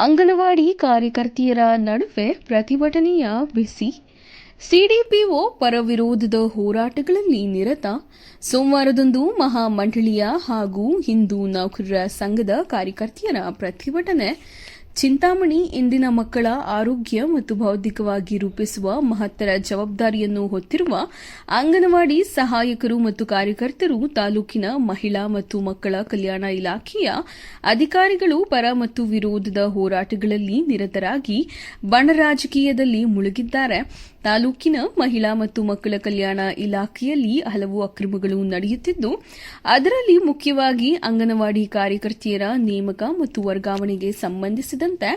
ಅಂಗನವಾಡಿ ಕಾರ್ಯಕರ್ತೆಯರ ನಡುವೆ ಪ್ರತಿಭಟನೆಯ ಬಿಸಿ. ಸಿಡಿಪಿಒ ಪರ ವಿರೋಧದ ಹೋರಾಟಗಳಲ್ಲಿ ನಿರತ. ಸೋಮವಾರದಂದು ಮಹಾಮಂಡಳಿಯ ಹಾಗೂ ಹಿಂದೂ ನೌಕರರ ಸಂಘದ ಕಾರ್ಯಕರ್ತೆಯರ ಪ್ರತಿಭಟನೆ ಚಿಂತಾಮಣಿ ಇಂದಿನ ಮಕ್ಕಳ ಆರೋಗ್ಯ ಮತ್ತು ಬೌದ್ಧಿಕವಾಗಿ ರೂಪಿಸುವ ಮಹತ್ತರ ಜವಾಬ್ದಾರಿಯನ್ನು ಹೊತ್ತಿರುವ ಅಂಗನವಾಡಿ ಸಹಾಯಕರು ಮತ್ತು ಕಾರ್ಯಕರ್ತರು ತಾಲೂಕಿನ ಮಹಿಳಾ ಮತ್ತು ಮಕ್ಕಳ ಕಲ್ಯಾಣ ಇಲಾಖೆಯ ಅಧಿಕಾರಿಗಳು ಪರ ಮತ್ತು ವಿರೋಧದ ಹೋರಾಟಗಳಲ್ಲಿ ನಿರತರಾಗಿ ಬಣ ರಾಜಕೀಯದಲ್ಲಿ ಮುಳುಗಿದ್ದಾರೆ. ತಾಲೂಕಿನ ಮಹಿಳಾ ಮತ್ತು ಮಕ್ಕಳ ಕಲ್ಯಾಣ ಇಲಾಖೆಯಲ್ಲಿ ಹಲವು ಅಕ್ರಮಗಳು ನಡೆಯುತ್ತಿದ್ದು, ಅದರಲ್ಲಿ ಮುಖ್ಯವಾಗಿ ಅಂಗನವಾಡಿ ಕಾರ್ಯಕರ್ತೆಯರ ನೇಮಕ ಮತ್ತು ವರ್ಗಾವಣೆಗೆ ಸಂಬಂಧಿಸಿದಂತೆ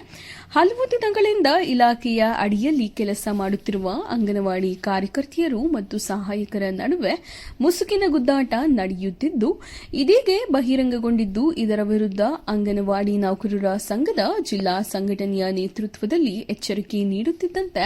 ಹಲವು ದಿನಗಳಿಂದ ಇಲಾಖೆಯ ಅಡಿಯಲ್ಲಿ ಕೆಲಸ ಮಾಡುತ್ತಿರುವ ಅಂಗನವಾಡಿ ಕಾರ್ಯಕರ್ತೆಯರು ಮತ್ತು ಸಹಾಯಕರ ನಡುವೆ ಮುಸುಕಿನ ಗುದ್ದಾಟ ನಡೆಯುತ್ತಿದ್ದು, ಇದೀಗ ಬಹಿರಂಗಗೊಂಡಿದ್ದು, ಇದರ ವಿರುದ್ಧ ಅಂಗನವಾಡಿ ನೌಕರರ ಸಂಘದ ಜಿಲ್ಲಾ ಸಂಘಟನೆಯ ನೇತೃತ್ವದಲ್ಲಿ ಎಚ್ಚರಿಕೆ ನೀಡುತ್ತಿದ್ದಂತೆ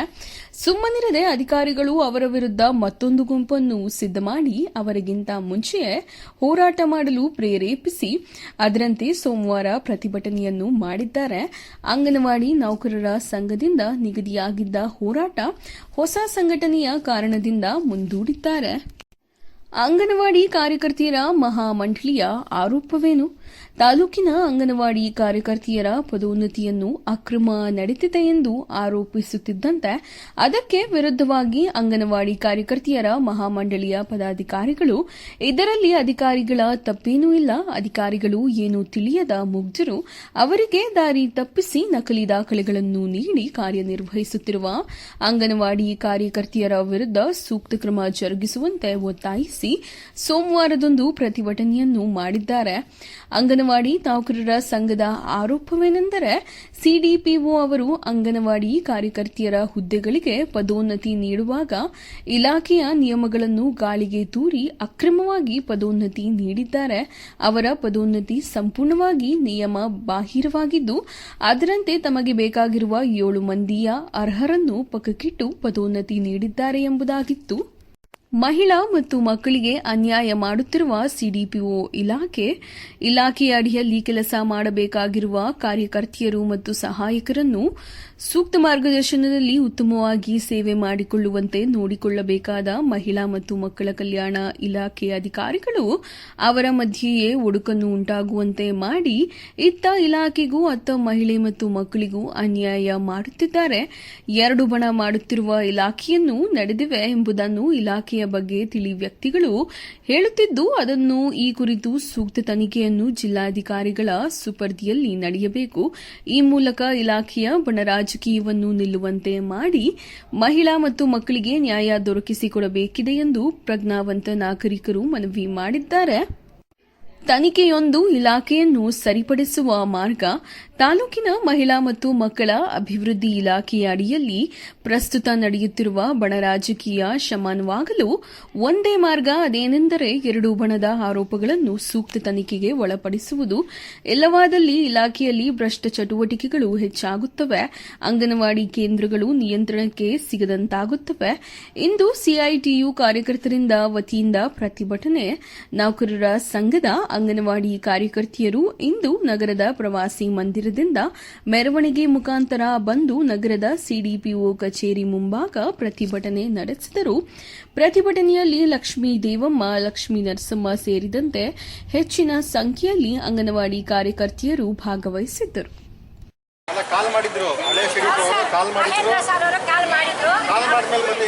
ಸುಮ್ಮನಿರದೆ ಅಧಿಕಾರಿಗಳು ಅವರ ವಿರುದ್ಧ ಮತ್ತೊಂದು ಗುಂಪನ್ನು ಸಿದ್ಧ ಮಾಡಿ ಅವರಿಗಿಂತ ಮುಂಚೆಯೇ ಹೋರಾಟ ಮಾಡಲು ಪ್ರೇರೇಪಿಸಿ, ಅದರಂತೆ ಸೋಮವಾರ ಪ್ರತಿಭಟನೆಯನ್ನು ಮಾಡಿದ್ದಾರೆ. ಅಂಗನವಾಡಿ ನೌಕರರ ಸಂಘದಿಂದ ನಿಗದಿಯಾಗಿದ್ದ ಹೋರಾಟ ಹೊಸ ಸಂಘಟನೆಯ ಕಾರಣದಿಂದ ಮುಂದೂಡಿದ್ದಾರೆ. ಅಂಗನವಾಡಿ ಕಾರ್ಯಕರ್ತೆಯರ ಮಹಾಮಂಡಳಿಯ ಆರೋಪವೇನು? ತಾಲೂಕಿನ ಅಂಗನವಾಡಿ ಕಾರ್ಯಕರ್ತೆಯರ ಪದೋನ್ನತಿಯನ್ನು ಅಕ್ರಮ ನಡೆದಿದೆ ಎಂದು ಆರೋಪಿಸುತ್ತಿದ್ದಂತೆ ಅದಕ್ಕೆ ವಿರುದ್ಧವಾಗಿ ಅಂಗನವಾಡಿ ಕಾರ್ಯಕರ್ತೆಯರ ಮಹಾಮಂಡಳಿಯ ಪದಾಧಿಕಾರಿಗಳು, ಇದರಲ್ಲಿ ಅಧಿಕಾರಿಗಳ ತಪ್ಪೇನೂ ಇಲ್ಲ, ಅಧಿಕಾರಿಗಳು ಏನು ತಿಳಿಯದ ಮುಗ್ಧರು ಅವರಿಗೆ ದಾರಿ ತಪ್ಪಿಸಿ ನಕಲಿ ದಾಖಲೆಗಳನ್ನು ನೀಡಿ ಕಾರ್ಯನಿರ್ವಹಿಸುತ್ತಿರುವ ಅಂಗನವಾಡಿ ಕಾರ್ಯಕರ್ತೆಯರ ವಿರುದ್ಧ ಸೂಕ್ತ ಕ್ರಮ ಜರುಗಿಸುವಂತೆ ಒತ್ತಾಯಿಸಿ ಸೋಮವಾರದಂದು ಪ್ರತಿಭಟನೆಯನ್ನು ಮಾಡಿದ್ದಾರೆ. ಅಂಗನವಾಡಿ ನೌಕರರ ಸಂಘದ ಆರೋಪವೇನೆಂದರೆ ಸಿಡಿಪಿಒ ಅವರು ಅಂಗನವಾಡಿ ಕಾರ್ಯಕರ್ತೆಯರ ಹುದ್ದೆಗಳಿಗೆ ಪದೋನ್ನತಿ ನೀಡುವಾಗ ಇಲಾಖೆಯ ನಿಯಮಗಳನ್ನು ಗಾಳಿಗೆ ತೂರಿ ಅಕ್ರಮವಾಗಿ ಪದೋನ್ನತಿ ನೀಡಿದ್ದಾರೆ. ಅವರ ಪದೋನ್ನತಿ ಸಂಪೂರ್ಣವಾಗಿ ನಿಯಮ ಬಾಹಿರವಾಗಿದ್ದು, ಅದರಂತೆ ತಮಗೆ ಬೇಕಾಗಿರುವ ಏಳು ಮಂದಿಯ ಅರ್ಹರನ್ನು ಪಕ್ಕಕ್ಕಿಟ್ಟು ಪದೋನ್ನತಿ ನೀಡಿದ್ದಾರೆ ಎಂಬುದಾಗಿತ್ತು. ಮಹಿಳಾ ಮತ್ತು ಮಕ್ಕಳಿಗೆ ಅನ್ಯಾಯ ಮಾಡುತ್ತಿರುವ ಸಿಡಿಪಿಒ ಇಲಾಖೆ, ಇಲಾಖೆಯ ಅಡಿಯಲ್ಲಿ ಕೆಲಸ ಮಾಡಬೇಕಾಗಿರುವ ಕಾರ್ಯಕರ್ತೆಯರು ಮತ್ತು ಸಹಾಯಕರನ್ನು ಸೂಕ್ತ ಮಾರ್ಗದರ್ಶನದಲ್ಲಿ ಉತ್ತಮವಾಗಿ ಸೇವೆ ಮಾಡಿಕೊಳ್ಳುವಂತೆ ನೋಡಿಕೊಳ್ಳಬೇಕಾದ ಮಹಿಳಾ ಮತ್ತು ಮಕ್ಕಳ ಕಲ್ಯಾಣ ಇಲಾಖೆ ಅಧಿಕಾರಿಗಳು ಅವರ ಮಧ್ಯೆಯೇ ಒಡುಕನ್ನು ಉಂಟಾಗುವಂತೆ ಮಾಡಿ ಇತ್ತ ಇಲಾಖೆಗೂ, ಅತ್ತ ಮಹಿಳೆ ಮತ್ತು ಮಕ್ಕಳಿಗೂ ಅನ್ಯಾಯ ಮಾಡುತ್ತಿದ್ದಾರೆ. ಎರಡು ಬಣ ಮಾಡುತ್ತಿರುವ ಇಲಾಖೆಯನ್ನು ನಡೆದಿವೆ ಎಂಬುದನ್ನು ಇಲಾಖೆಯ ಬಗ್ಗೆ ತಿಳಿ ವ್ಯಕ್ತಿಗಳು ಹೇಳುತ್ತಿದ್ದು, ಅದನ್ನು ಈ ಕುರಿತು ಸೂಕ್ತ ತನಿಖೆಯನ್ನು ಜಿಲ್ಲಾಧಿಕಾರಿಗಳ ಸುಪರ್ದಿಯಲ್ಲಿ ನಡೆಯಬೇಕು. ಈ ಮೂಲಕ ಇಲಾಖೆಯ ಬಣರಾಜಕೀಯವನ್ನು ನಿಲ್ಲುವಂತೆ ಮಾಡಿ ಮಹಿಳಾ ಮತ್ತು ಮಕ್ಕಳಿಗೆ ನ್ಯಾಯ ದೊರಕಿಸಿಕೊಡಬೇಕಿದೆ ಎಂದು ಪ್ರಜ್ಞಾವಂತ ನಾಗರಿಕರು ಮನವಿ ಮಾಡಿದ್ದಾರೆ. ತನಿಖೆಯೊಂದು ಇಲಾಖೆಯನ್ನು ಸರಿಪಡಿಸುವ ಮಾರ್ಗ ತಾಲೂಕಿನ ಮಹಿಳಾ ಮತ್ತು ಮಕ್ಕಳ ಅಭಿವೃದ್ಧಿ ಇಲಾಖೆಯ ಅಡಿಯಲ್ಲಿ ಪ್ರಸ್ತುತ ನಡೆಯುತ್ತಿರುವ ಬಣ ರಾಜಕೀಯ ಶಮನವಾಗಲು ಒಂದೇ ಮಾರ್ಗ ಅದೇನೆಂದರೆ ಎರಡು ಬಣದ ಆರೋಪಗಳನ್ನು ಸೂಕ್ತ ತನಿಖೆಗೆ ಒಳಪಡಿಸುವುದು. ಇಲ್ಲವಾದಲ್ಲಿ ಇಲಾಖೆಯಲ್ಲಿ ಭ್ರಷ್ಟ ಚಟುವಟಿಕೆಗಳು ಹೆಚ್ಚಾಗುತ್ತವೆ. ಅಂಗನವಾಡಿ ಕೇಂದ್ರಗಳು ನಿಯಂತ್ರಣಕ್ಕೆ ಸಿಗದಂತಾಗುತ್ತವೆ. ಇಂದು ಸಿಐಟಿಯು ಕಾರ್ಯಕರ್ತರಿಂದ ವತಿಯಿಂದ ಪ್ರತಿಭಟನೆ. ನೌಕರರ ಸಂಘದ ಅಂಗನವಾಡಿ ಕಾರ್ಯಕರ್ತೆಯರು ಇಂದು ನಗರದ ಪ್ರವಾಸಿ ಮಂದಿರದಿಂದ ಮೆರವಣಿಗೆ ಮುಖಾಂತರ ಬಂದು ನಗರದ ಸಿಡಿಪಿಒ ಕಚೇರಿ ಮುಂಭಾಗ ಪ್ರತಿಭಟನೆ ನಡೆಸಿದರು. ಪ್ರತಿಭಟನೆಯಲ್ಲಿ ಲಕ್ಷ್ಮೀ ದೇವಮ್ಮ ಲಕ್ಷ್ಮೀ ನರಸಮ್ಮ ಸೇರಿದಂತೆ ಹೆಚ್ಚಿನ ಸಂಖ್ಯೆಯಲ್ಲಿ ಅಂಗನವಾಡಿ ಕಾರ್ಯಕರ್ತೆಯರು ಭಾಗವಹಿಸಿದ್ದರು. ಅಲ್ಲ ಕಾಲ್ ಮಾಡಿದ್ರು. ಹಳೆ ಅವರು ಕಾಲ್ ಮಾಡಿದ್ರು. ಸರ್ ಅವರು ಕಾಲ್ ಮಾಡಿದ್ರು. ಕಾಲ್ ಮಾಡಿದ್ಮೇಲೆ ಮತ್ತೆ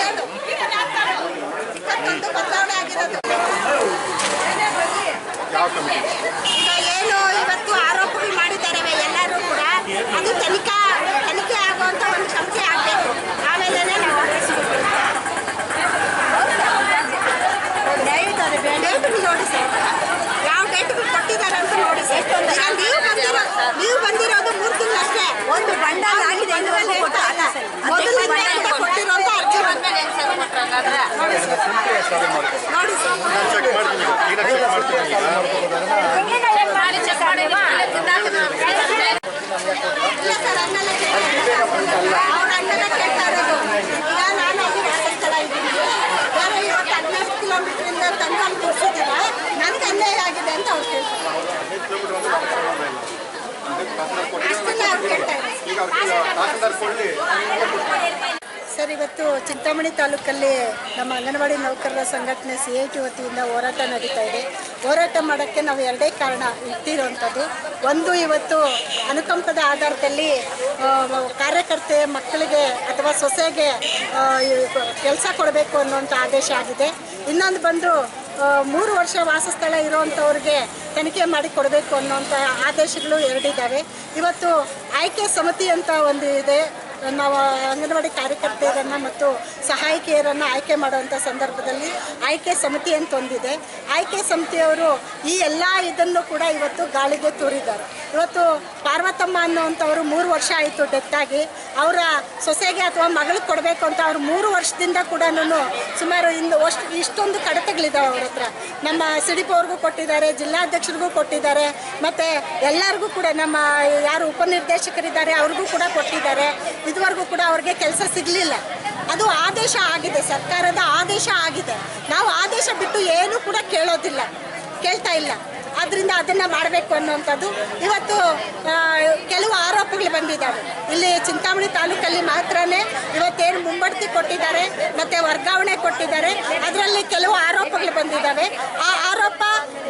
ಬದಲಾವಣೆ ಆಗಿರೋದು. ಯಾವ ಏನು ಇವತ್ತು ಆರೋಪಗಳು ಮಾಡಿದ್ದಾರೆ ಎಲ್ಲರೂ ಕೂಡ ಅದು ತನಿಖಾ ತನಿಖೆ ಆಗುವಂತ ಒಂದು ಸಂಸ್ಥೆ ಆಗಬೇಕು ಆಮೇಲೆ ನಾವು ಡೇಟ್ ನೋಡಿ ಸರ್ ಯಾವ ಡೇಟ್ ಕೊಟ್ಟಿದ್ದಾರೆ ಅಂತ ನೋಡಿ ಸರ್ ನೀವು ಬಂದಿರೋ ಚಾಲು ಮಾಡ್ತಾರೆ ನೋಡಿ ಸರ್ ನಾನು ಚೆಕ್ ಮಾಡ್ತೀನಿ ಈಗ ಚೆಕ್ ಮಾಡ್ತೀನಿ ಈಗ ಇಲ್ಲ ಸರ್ ಅನ್ನೆಲ್ಲ ಕೇಳ್ತಾರೆ ಅವ್ರ ಅನ್ನೆಲ್ಲ ಕೇಳ್ತಾ ಇರೋದು ಈಗ ನಾನು ಅಲ್ಲಿ ವಾಸಸ್ಥಳ ಇದ್ದೀನಿ ಬೇರೆ ಇವತ್ತು ಹದಿನೈದು ಕಿಲೋಮೀಟ್ರಿಂದ ತಂದು ಅಲ್ಲಿ ಕೊಡ್ಸಿದ್ದೀರ ನನಗೆ ಅನ್ಯಾಯ ಆಗಿದೆ ಅಂತ ಅವ್ರು ಕೇಳ್ತಾರೆ ಅಷ್ಟನ್ನೇ ಅವ್ರು ಕೇಳ್ತಾ ಇದ್ದಾರೆ ಈಗ ಅವ್ರಿಗೆ ತಹಸೀಲ್ದಾರ್ ಕೊಡಲಿ ಸರ್, ಇವತ್ತು ಚಿಂತಾಮಣಿ ತಾಲೂಕಲ್ಲಿ ನಮ್ಮ ಅಂಗನವಾಡಿ ನೌಕರರ ಸಂಘಟನೆ ಸಿ ಐ ಟಿ ವತಿಯಿಂದ ಹೋರಾಟ ನಡೀತಾ ಇದೆ. ಹೋರಾಟ ಮಾಡೋಕ್ಕೆ ನಾವು ಎರಡೇ ಕಾರಣ ಇಟ್ಟಿರುವಂಥದ್ದು. ಒಂದು, ಇವತ್ತು ಅನುಕಂಪದ ಆಧಾರದಲ್ಲಿ ಕಾರ್ಯಕರ್ತೆ ಮಕ್ಕಳಿಗೆ ಅಥವಾ ಸೊಸೆಗೆ ಕೆಲಸ ಕೊಡಬೇಕು ಅನ್ನುವಂಥ ಆದೇಶ ಆಗಿದೆ. ಇನ್ನೊಂದು ಬಂದು ಮೂರು ವರ್ಷ ವಾಸಸ್ಥಳ ಇರುವಂಥವ್ರಿಗೆ ತನಿಖೆ ಮಾಡಿ ಕೊಡಬೇಕು ಅನ್ನೋಂಥ ಆದೇಶಗಳು ಎರಡಿದ್ದಾವೆ. ಇವತ್ತು ಆಯ್ಕೆ ಸಮಿತಿ ಅಂತ ಒಂದು ಇದೆ. ನಾವು ಅಂಗನವಾಡಿ ಕಾರ್ಯಕರ್ತೆಯರನ್ನು ಮತ್ತು ಸಹಾಯಕಿಯರನ್ನು ಆಯ್ಕೆ ಮಾಡುವಂಥ ಸಂದರ್ಭದಲ್ಲಿ ಆಯ್ಕೆ ಸಮಿತಿ ಅಂತ ಒಂದಿದೆ ಆಯ್ಕೆ ಸಮಿತಿಯವರು ಈ ಎಲ್ಲ ಇದನ್ನು ಕೂಡ ಇವತ್ತು ಗಾಳಿಗೆ ತೂರಿದ್ದಾರೆ. ಇವತ್ತು ಪಾರ್ವತಮ್ಮ ಅನ್ನುವಂಥವರು ಮೂರು ವರ್ಷ ಆಯಿತು ಡೆತ್ತಾಗಿ ಅವರ ಸೊಸೆಗೆ ಅಥವಾ ಮಗಳಿಗೆ ಕೊಡಬೇಕು ಅಂತ ಅವ್ರು ಮೂರು ವರ್ಷದಿಂದ ಕೂಡ ಸುಮಾರು ಇಂದು ಅಷ್ಟು ಇಷ್ಟೊಂದು ಕಡತಗಳಿದ್ದಾವೆ ಅವ್ರ ಹತ್ರ. ನಮ್ಮ ಸಿಡಿಪವ್ರಿಗೂ ಕೊಟ್ಟಿದ್ದಾರೆ, ಜಿಲ್ಲಾಧ್ಯಕ್ಷರಿಗೂ ಕೊಟ್ಟಿದ್ದಾರೆ, ಮತ್ತು ಎಲ್ಲರಿಗೂ ಕೂಡ ನಮ್ಮ ಯಾರು ಉಪನಿರ್ದೇಶಕರಿದ್ದಾರೆ ಅವ್ರಿಗೂ ಕೂಡ ಕೊಟ್ಟಿದ್ದಾರೆ. ಇದುವರೆಗೂ ಕೂಡ ಅವ್ರಿಗೆ ಕೆಲಸ ಸಿಗಲಿಲ್ಲ. ಅದು ಆದೇಶ ಆಗಿದೆ, ಸರ್ಕಾರದ ಆದೇಶ ಆಗಿದೆ. ನಾವು ಆದೇಶ ಬಿಟ್ಟು ಏನೂ ಕೂಡ ಕೇಳೋದಿಲ್ಲ, ಕೇಳ್ತಾ ಇಲ್ಲ. ಆದ್ದರಿಂದ ಅದನ್ನು ಮಾಡಬೇಕು ಅನ್ನುವಂಥದ್ದು ಇವತ್ತು ಕೆಲವು ಆರೋಪಗಳು ಬಂದಿದ್ದಾವೆ. ಇಲ್ಲಿ ಚಿಂತಾಮಣಿ ತಾಲೂಕಲ್ಲಿ ಮಾತ್ರನೇ ಇವತ್ತೇನು ಮುಂಬಡ್ತಿ ಕೊಟ್ಟಿದ್ದಾರೆ, ಮತ್ತು ವರ್ಗಾವಣೆ ಕೊಟ್ಟಿದ್ದಾರೆ. ಅದರಲ್ಲಿ ಕೆಲವು ಆರೋಪಗಳು ಬಂದಿದ್ದಾವೆ. ಆ ಆರೋಪ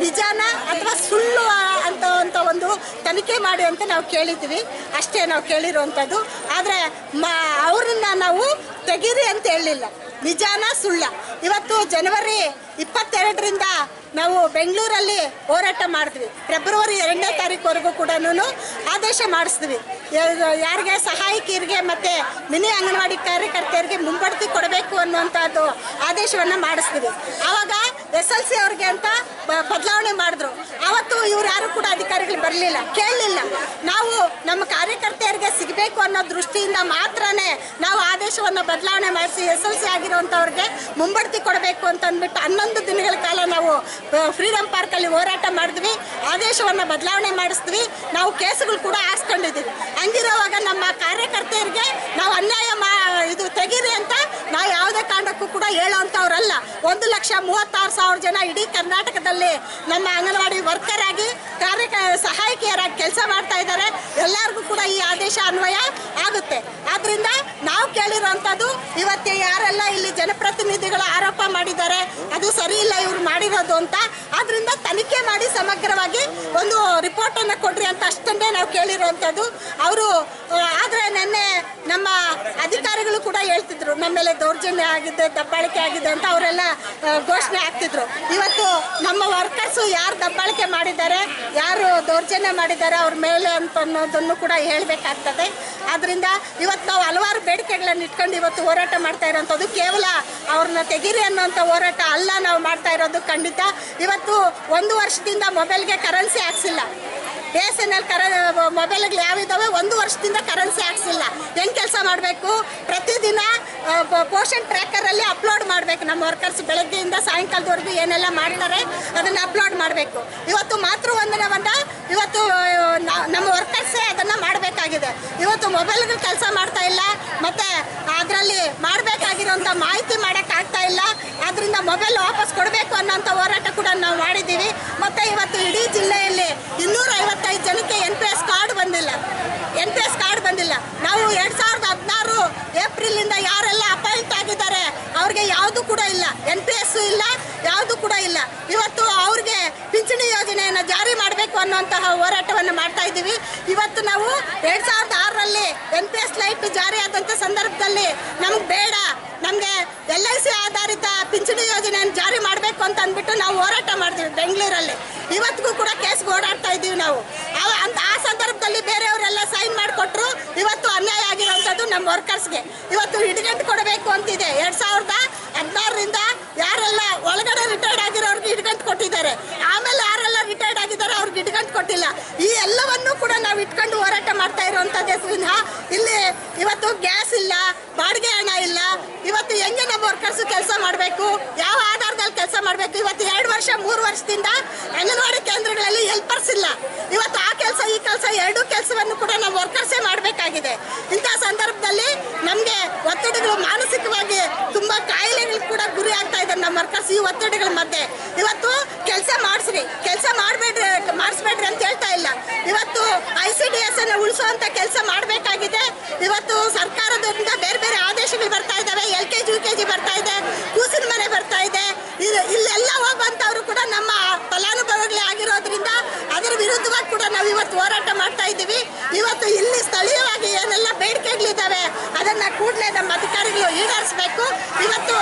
ನಿಜಾನ ಅಥವಾ ಸುಳ್ಳು ಅಂತ ಅಂತ ಒಂದು ತನಿಖೆ ಮಾಡಿ ಅಂತ ನಾವು ಕೇಳಿದ್ವಿ ಅಷ್ಟೇ ನಾವು ಕೇಳಿರುವಂಥದ್ದು. ಆದರೆ ಮ ಅವ್ರನ್ನ ನಾವು ತೆಗೀರಿ ಅಂತ ಹೇಳಲಿಲ್ಲ. ನಿಜಾನ ಸುಳ್ಳ. ಇವತ್ತು ಜನವರಿ ಇಪ್ಪತ್ತೆರಡರಿಂದ ನಾವು ಬೆಂಗಳೂರಲ್ಲಿ ಹೋರಾಟ ಮಾಡಿದ್ವಿ. ಫೆಬ್ರವರಿ ಎರಡನೇ ತಾರೀಕುವರೆಗೂ ಕೂಡ ಆದೇಶ ಮಾಡಿಸಿದ್ವಿ. ಯಾರಿಗೆ ಸಹಾಯಕಿಯರಿಗೆ ಮತ್ತು ಮಿನಿ ಅಂಗನವಾಡಿ ಕಾರ್ಯಕರ್ತೆಯರಿಗೆ ಮುಂಬಡ್ತಿ ಕೊಡಬೇಕು ಅನ್ನುವಂಥದ್ದು ಆದೇಶವನ್ನು ಮಾಡಿಸ್ತೀವಿ. ಆವಾಗ ಎಸ್ ಎಲ್ ಸಿ ಅವ್ರಿಗೆ ಅಂತ ಬದಲಾವಣೆ ಮಾಡಿದ್ರು. ಅವತ್ತು ಇವ್ರು ಯಾರು ಕೂಡ ಅಧಿಕಾರಿಗಳು ಬರಲಿಲ್ಲ, ಕೇಳಲಿಲ್ಲ. ನಾವು ನಮ್ಮ ಕಾರ್ಯಕರ್ತೆಯರಿಗೆ ಸಿಗಬೇಕು ಅನ್ನೋ ದೃಷ್ಟಿಯಿಂದ ಮಾತ್ರನೇ ನಾವು ಆದೇಶವನ್ನು ಬದಲಾವಣೆ ಮಾಡಿಸಿ ಎಸ್ ಎಲ್ ಸಿ ಆಗಿರುವಂಥವ್ರಿಗೆ ಮುಂಬಡ್ತಿ ಕೊಡಬೇಕು ಅಂತ ಅಂದ್ಬಿಟ್ಟು ಹನ್ನೊಂದು ದಿನಗಳ ಕಾಲ ನಾವು ಫ್ರೀಡಮ್ ಪಾರ್ಕಲ್ಲಿ ಹೋರಾಟ ಮಾಡಿದ್ವಿ. ಆದೇಶವನ್ನು ಬದಲಾವಣೆ ಮಾಡಿಸ್ತೀವಿ. ನಾವು ಕೇಸುಗಳು ಕೂಡ ಹಾಕ್ಸ್ಕೊಂಡಿದ್ದೀವಿ ಹಂಗಿರೋವಾಗ ನಮ್ಮ ಕಾರ್ಯಕರ್ತೆಯರಿಗೆ ನಾವು ಅನ್ಯಾಯ ಮಾ, ಇದು ತೆಗೀರಿ ಅಂತ ನಾವು ಯಾವುದೇ ಕಾರಣಕ್ಕೂ ಕೂಡ ಹೇಳೋವಂಥವ್ರಲ್ಲ ಒಂದು ಲಕ್ಷ ಮೂವತ್ತಾರು ಸಾವಿರ ಜನ ಇಡೀ ಕರ್ನಾಟಕದಲ್ಲಿ ನಮ್ಮ ಅಂಗನವಾಡಿ ವರ್ಕರ್ ಆಗಿ ಕಾರ್ಯ ಸಹಾಯಕಿಯರಾಗಿ ಕೆಲಸ ಮಾಡ್ತಾ ಇದ್ದಾರೆ. ಎಲ್ಲರಿಗೂ ಕೂಡ ಈ ಆದೇಶ ಅನ್ವಯ ಆಗುತ್ತೆ. ಆದ್ರಿಂದ ನಾವು ಕೇಳಿರೋಂಥದ್ದು ಇವತ್ತೇ ಯಾರೆಲ್ಲ ಇಲ್ಲಿ ಜನಪ್ರತಿನಿಧಿಗಳು ಆರೋಪ ಮಾಡಿದ್ದಾರೆ, ಅದು ಸರಿ ಇಲ್ಲ ಇವ್ರು ಮಾಡಿರೋದು ಅಂತ. ಆದ್ರಿಂದ ತನಿಖೆ ಮಾಡಿ ಸಮಗ್ರವಾಗಿ ಒಂದು ರಿಪೋರ್ಟನ್ನು ಕೊಡ್ರಿ ಅಂತ ಅಷ್ಟನ್ನೇ ನಾವು ಕೇಳಿರುವಂಥದ್ದು ಅವರು ಆದರೆ ನಿನ್ನೆ ನಮ್ಮ ಅಧಿಕಾರಿಗಳು ಕೂಡ ಹೇಳ್ತಿದ್ರು, ನಮ್ಮ ಮೇಲೆ ದೌರ್ಜನ್ಯ ಆಗಿದೆ, ದಬ್ಬಾಳಿಕೆ ಆಗಿದೆ ಅಂತ ಅವರೆಲ್ಲ ಘೋಷಣೆ ಆಗ್ತಿದ್ರು ಇವತ್ತು ನಮ್ಮ ವರ್ಕರ್ಸು ಯಾರು ದಬ್ಬಾಳಿಕೆ ಮಾಡಿದ್ದಾರೆ, ಯಾರು ದೌರ್ಜನ್ಯ ಮಾಡಿದ್ದಾರೆ ಅವ್ರ ಮೇಲೆ ಅಂತ ಅನ್ನೋದನ್ನು ಕೂಡ ಹೇಳಬೇಕಾಗ್ತದೆ. ಆದ್ದರಿಂದ ಇವತ್ತು ನಾವು ಹಲವಾರು ಬೇಡಿಕೆಗಳನ್ನು ಇಟ್ಕೊಂಡು ಇವತ್ತು ಹೋರಾಟ ಮಾಡ್ತಾ ಇರೋಂಥದ್ದು ಕೇವಲ ಅವ್ರನ್ನ ತೆಗೀರಿ ಅನ್ನೋಂಥ ಹೋರಾಟ ಅಲ್ಲ, ನಾವು ಮಾಡ್ತಾ ಇರೋದು ಖಂಡಿತ. ಇವತ್ತು ಒಂದು ವರ್ಷದಿಂದ ಮೊಬೈಲ್ಗೆ ಕರೆನ್ಸಿ ಹಾಕ್ಸಿಲ್ಲ. ಎಸ್ ಎನ್ ಎಲ್ ಕರ, ಮೊಬೈಲ್ಗಳು ಯಾವಿದ್ದಾವೆ ಒಂದು ವರ್ಷದಿಂದ ಕರೆನ್ಸಿ ಹಾಕ್ಸಿಲ್ಲ. ಹೆಂಗೆ ಕೆಲಸ ಮಾಡಬೇಕು? ಪ್ರತಿದಿನ ಪೋಷನ್ ಟ್ರ್ಯಾಕರಲ್ಲಿ ಅಪ್ಲೋಡ್ ಮಾಡಬೇಕು. ನಮ್ಮ ವರ್ಕರ್ಸ್ ಬೆಳಗ್ಗೆಯಿಂದ ಸಾಯಂಕಾಲದವರೆಗೂ ಏನೆಲ್ಲ ಮಾಡ್ತಾರೆ ಅದನ್ನು ಅಪ್ಲೋಡ್ ಮಾಡಬೇಕು. ಇವತ್ತು ಮಾತೃ ವಂದನವನ್ನ ಇವತ್ತು ನಮ್ಮ ವರ್ಕರ್ಸೇ ಅದನ್ನು ಮಾಡಬೇಕಾಗಿದೆ. ಇವತ್ತು ಮೊಬೈಲ್ಗಳು ಕೆಲಸ ಮಾಡ್ತಾ ಇಲ್ಲ, ಮತ್ತು ಅದರಲ್ಲಿ ಮಾಡಬೇಕಾಗಿರೋಂಥ ಮಾಹಿತಿ ಮಾಡೋಕ್ಕಾಗ್ತಾ ಇಲ್ಲ. ಆದ್ದರಿಂದ ಮೊಬೈಲ್ ವಾಪಸ್ ಕೊಡಬೇಕು ಅನ್ನೋಂಥ ಹೋರಾಟ ಕೂಡ ನಾವು ಮಾಡಿದ್ದೀವಿ. ಮತ್ತು ಇವತ್ತು ಇಡೀ ಜಿಲ್ಲೆಯಲ್ಲಿ ಇನ್ನೂರ ಐವತ್ತೈದು ಜನಕ್ಕೆ ಎನ್ ಪಿ ಎಸ್ ಕಾರ್ಡ್ ಬಂದಿಲ್ಲ. ಎನ್ ಪಿ ಎಸ್ ಕಾರ್ಡ್ ಬಂದಿಲ್ಲ. ನಾವು ಎರಡು ಸಾವಿರದ ಹದಿನಾರು ಏಪ್ರಿಲಿಂದ ಯಾರೆಲ್ಲ ಅಪಾಯಿಂಟ್ ಆಗಿದ್ದಾರೆ, ಅವ್ರಿಗೆ ಯಾವುದು ಕೂಡ ಇಲ್ಲ. ಎನ್ ಪಿ ಎಸ್ ಇಲ್ಲ, ಯಾವುದು ಕೂಡ ಇಲ್ಲ. ಇವತ್ತು ಅವ್ರಿಗೆ ಪಿಂಚಣಿ ಯೋಜನೆಯನ್ನು ಜಾರಿ ಮಾಡಬೇಕು ಅನ್ನುವಂತಹ ಹೋರಾಟವನ್ನು ಮಾಡ್ತಾ ಇದ್ದೀವಿ. ಇವತ್ತು ನಾವು ಎರಡು ಸಾವಿರದ ಆರರಲ್ಲಿ ಎನ್ ಪಿ ಎಸ್ ಲೈಟ್ ಜಾರಿ ಆದಂಥ ಸಂದರ್ಭದಲ್ಲಿ ನಮ್ಗೆ ಬೇಡ. ನಮಗೆ ಎಲ್ ಐ ಸಿ ಆಧಾರಿತ ಪಿಂಚಣಿ ಯೋಜನೆಯನ್ನು ಜಾರಿ ಮಾಡಬೇಕು ಅಂತ ಅಂದ್ಬಿಟ್ಟು ನಾವು ಹೋರಾಟ ಮಾಡ್ತೀವಿ ಬೆಂಗಳೂರಲ್ಲಿ. ಇವತ್ತಿಗೂ ಕೂಡ ಕೇಸ್ಗೆ ಓಡಾಡ್ತಾ ಇದ್ದೀವಿ ನಾವು. ಅಂತ ಆ ಸಂದರ್ಭದಲ್ಲಿ ಬೇರೆಯವರೆಲ್ಲ ಸೈನ್ ಮಾಡಿಕೊಟ್ರು. ಇವತ್ತು ಅನ್ಯಾಯ ಆಗಿರೋಂಥದ್ದು ನಮ್ಮ ವರ್ಕರ್ಸ್ಗೆ ಇವತ್ತು ಹಿಡಿಗಂಟು ಕೊಡಬೇಕು ಅಂತಿದೆ. ಎರಡು ಸಾವಿರದ ಹದಿನಾರರಿಂದ ಯಾರೆಲ್ಲ ಒಳಗಡೆ ರಿಟೈರ್ಡ್ ಆಗಿರೋರಿಗೆ ಹಿಡ್ಗಂಟು ಕೊಟ್ಟಿದ್ದಾರೆ. ಆಮೇಲೆ ಯಾರೆಲ್ಲ ರಿಟೈರ್ಡ್ ಆಗಿದ್ದಾರೆ ಅವ್ರಿಗೆ ಹಿಡ್ಗಂಟು ಕೊಟ್ಟಿಲ್ಲ. ಈ ಎಲ್ಲವನ್ನೂ ಕೂಡ ನಾವು ಇಟ್ಕೊಂಡು ಹೋರಾಟ ಮಾಡ್ತಾ ಇರುವಂಥದ್ದೇ ವಿನಃ ಇಲ್ಲಿ ಇವತ್ತು ಗ್ಯಾಸ್ ಇಲ್ಲ, ಬಾಡಿಗೆ ಹಣ ಇಲ್ಲ. ಇವತ್ತು ಹೆಂಗೆ ನಮ್ಮ ವರ್ಕರ್ಸ್ ಕೆಲಸ ಮಾಡಬೇಕು? ಯಾವ ಮಾಡಬೇಕು. ಇವತ್ತು ಎರಡು ವರ್ಷ, ಮೂರು ವರ್ಷದಿಂದ ಅಂಗನವಾಡಿ ಕೇಂದ್ರಗಳಲ್ಲಿ ಹೆಲ್ಪರ್ಸ್ ಇಲ್ಲ. ಇವತ್ತು ಆ ಕೆಲಸ, ಈ ಕೆಲಸ ಎರಡೂ ಕೆಲಸವನ್ನು ಕೂಡ ನಾವು ವರ್ಕರ್ಸೇ ಮಾಡಬೇಕಾಗಿದೆ. ಇಂಥ ಸಂದರ್ಭದಲ್ಲಿ ನಮಗೆ ಒತ್ತಡಗಳು ಮಾನಸಿಕವಾಗಿ ತುಂಬ ಕಾಯಿಲೆಗಳು ಕೂಡ ಗುರಿ ಆಗ್ತಾ ಇದೆ ನಮ್ಮ ವರ್ಕರ್ಸ್ ಈ ಒತ್ತಡಗಳ ಮಧ್ಯೆ. ಇವತ್ತು ಕೆಲಸ ಮಾಡಿಸ್ರಿ, ಕೆಲಸ ಮಾಡಬೇಡ್ರಿ, ಮಾಡಿಸ್ಬೇಡ್ರಿ ಅಂತ ಹೇಳ್ತಾ ಇಲ್ಲ. ಇವತ್ತು ಐ ಸಿ ಡಿ ಎಸ್ ಅನ್ನು ಉಳಿಸುವಂತ ಕೆಲಸ ಮಾಡಬೇಕಾಗಿದೆ. ಇವತ್ತು ಸರ್ಕಾರದಿಂದ ಬೇರೆ ಬೇರೆ ಆದೇಶಗಳು ಬರ್ತಾ ಇದ್ದಾವೆ L K G U K G ಬರ್ತಾ ಇದೆ ಕೂಸಿನ ಮನೆ ಬರ್ತಾ ಇದೆ ಇದು ಇಲ್ಲೆಲ್ಲ ಹೋಗುವಂಥವ್ರು ಕೂಡ ನಮ್ಮ ಫಲಾನುಭವಿಗಳೇ ಆಗಿರೋದ್ರಿಂದ ಅದರ ವಿರುದ್ಧವಾಗಿ ಕೂಡ ನಾವು ಇವತ್ತು ಹೋರಾಟ ಮಾಡ್ತಾ ಇದ್ದೀವಿ. ಇವತ್ತು ಇಲ್ಲಿ ಸ್ಥಳೀಯವಾಗಿ ಏನೆಲ್ಲ ಬೇಡಿಕೆಗಳಿದ್ದಾವೆ, ಅದನ್ನು ಕೂಡಲೇ ನಮ್ಮ ಅಧಿಕಾರಿಗಳು ಈಡೇರಿಸಬೇಕು. ಇವತ್ತು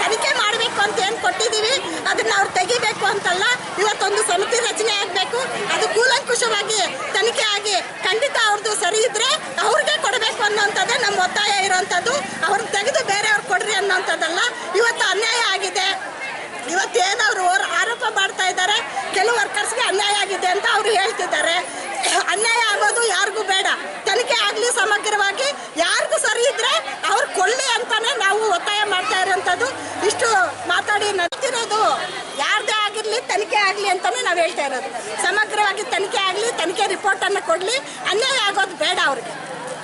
ತನಿಖೆ ಮಾಡಬೇಕು ಅಂತ ಏನು ಕೊಟ್ಟಿದ್ದೀವಿ, ಅದನ್ನು ಅವ್ರು ತೆಗಿಬೇಕು ಅಂತಲ್ಲ, ಇವತ್ತೊಂದು ಸಮಿತಿ ರಚನೆ ಆಗಬೇಕು. ಅದು ಕೂಲಂಕುಷವಾಗಿ ತನಿಖೆ ಆಗಿ ಖಂಡಿತ ಅವ್ರದ್ದು ಸರಿ ಇದ್ರೆ ಅವ್ರಿಗೆ ಕೊಡಬೇಕು ಅನ್ನೋಂಥದ್ದೇ ನಮ್ಮ ಒತ್ತಾಯ ಇರೋವಂಥದ್ದು ಅವ್ರನ್ನ ತೆಗೆದು ಬೇರೆಯವ್ರು ಕೊಡ್ರಿ ಅನ್ನೋಂಥದ್ದಲ್ಲ, ಇವತ್ತು ಅನ್ಯಾಯ ಆಗಿದೆ. ಇವತ್ತು ಏನವರು ಆರೋಪ ಮಾಡ್ತಾ ಇದ್ದಾರೆ, ಕೆಲವು ವರ್ಕರ್ಸ್ಗೆ ಅನ್ಯಾಯ ಆಗಿದೆ ಅಂತ ಅವರು ಹೇಳ್ತಿದ್ದಾರೆ. ಅನ್ಯಾಯ ಆಗೋದು ಯಾರಿಗೂ ಬೇಡ. ತನಿಖೆ ಆಗಲಿ ಸಮಗ್ರವಾಗಿ ಯಾರಿಗೂ ಸರಿ ಇದ್ರೆ ಅವ್ರು ಕೊಳ್ಳಿ ಅಂತಾನೆ ನಾವು ಒತ್ತಾಯ ಮಾಡ್ತಾ ಇರೋಂಥದ್ದು. ಇಷ್ಟು ಮಾತಾಡಿ ನಡ್ತಿರೋದು ಯಾರದೇ ಆಗಿರಲಿ ತನಿಖೆ ಆಗಲಿ ಅಂತಾನೆ ನಾವು ಹೇಳ್ತಾ ಇರೋದು. ಸಮಗ್ರವಾಗಿ ತನಿಖೆ ಆಗಲಿ, ತನಿಖೆ ರಿಪೋರ್ಟನ್ನು ಕೊಡಲಿ. ಅನ್ಯಾಯ ಆಗೋದು ಬೇಡ ಅವ್ರಿಗೆ.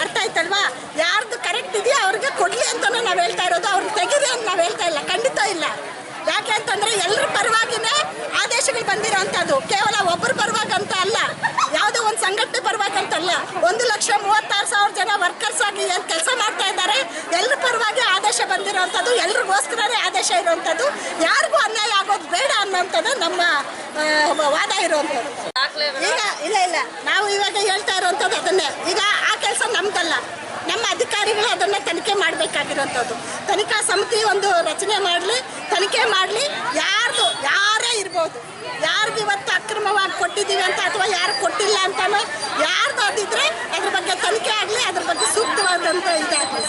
ಅರ್ಥ ಆಯ್ತಲ್ವಾ? ಯಾರ್ದು ಕರೆಕ್ಟ್ ಇದೆಯಾ ಅವ್ರಿಗೆ ಕೊಡ್ಲಿ ಅಂತಾನೆ ನಾವು ಹೇಳ್ತಾ ಇರೋದು. ಅವ್ರಿಗೆ ತೆಗೀರಿ ಅಂತ ನಾವು ಹೇಳ್ತಾ ಇಲ್ಲ. ಖಂಡಿತ ಇಲ್ಲ. ಯಾಕೆ ಅಂತಂದ್ರೆ ಎಲ್ಲರ ಪರವಾಗಿನೇ ಆದೇಶಗಳು ಬಂದಿರೋಂಥದ್ದು. ಕೇವಲ ಒಬ್ಬರ ಪರವಾಗಿ ಅಂತ ಅಲ್ಲ ಯಾವುದೋ ಒಂದು ಸಂಘಟನೆ ಪರವಾಗಿ ಅಂತಲ್ಲ ಒಂದು ಲಕ್ಷ ಮೂವತ್ತಾರು ಸಾವಿರ ಜನ ವರ್ಕರ್ಸ್ ಆಗಿ ಏನು ಕೆಲಸ ಮಾಡ್ತಾ ಇದ್ದಾರೆ ಎಲ್ಲರ ಪರವಾಗಿ ಆದೇಶ ಬಂದಿರೋಂಥದ್ದು ಎಲ್ರಿಗೋಸ್ಕರನೇ ಆದೇಶ ಇರುವಂಥದ್ದು ಯಾರಿಗೂ ಅನ್ಯಾಯ ಆಗೋದು ಬೇಡ ಅನ್ನೋಂಥದ್ದು ನಮ್ಮ ವಾದ ಇರುವಂಥದ್ದು ಈಗ ಇಲ್ಲ ಇಲ್ಲ. ನಾವು ಇವಾಗ ಹೇಳ್ತಾ ಇರುವಂಥದ್ದು ಅದನ್ನೇ. ಈಗ ಆ ಕೆಲಸ ನಮ್ದಲ್ಲ. ನಮ್ಮ ಅಧಿಕಾರಿಗಳು ಅದನ್ನ ತನಿಖೆ ಮಾಡಬೇಕಾಗಿರುವಂಥದ್ದು ತನಿಖಾ ಸಮಿತಿ ಒಂದು ರಚನೆ ಮಾಡಲಿ, ತನಿಖೆ ಮಾಡಲಿ, ಯಾರ್ದು, ಯಾರೇ ಇರ್ಬೋದು. ಯಾರಿಗೂ ಇವತ್ತು ಅಕ್ರಮವಾಗಿ ಕೊಟ್ಟಿದ್ದೀವಿ ಅಂತ ಅಥವಾ ಯಾರು ಕೊಟ್ಟಿಲ್ಲ ಅಂತಾನೂ, ಯಾರ್ದು ಅದಿದ್ರೆ ಅದ್ರ ಬಗ್ಗೆ ತನಿಖೆ ಆಗಲಿ, ಅದ್ರ ಬಗ್ಗೆ ಸೂಕ್ತವಾದಂಥ ಇದಾಗಲಿ.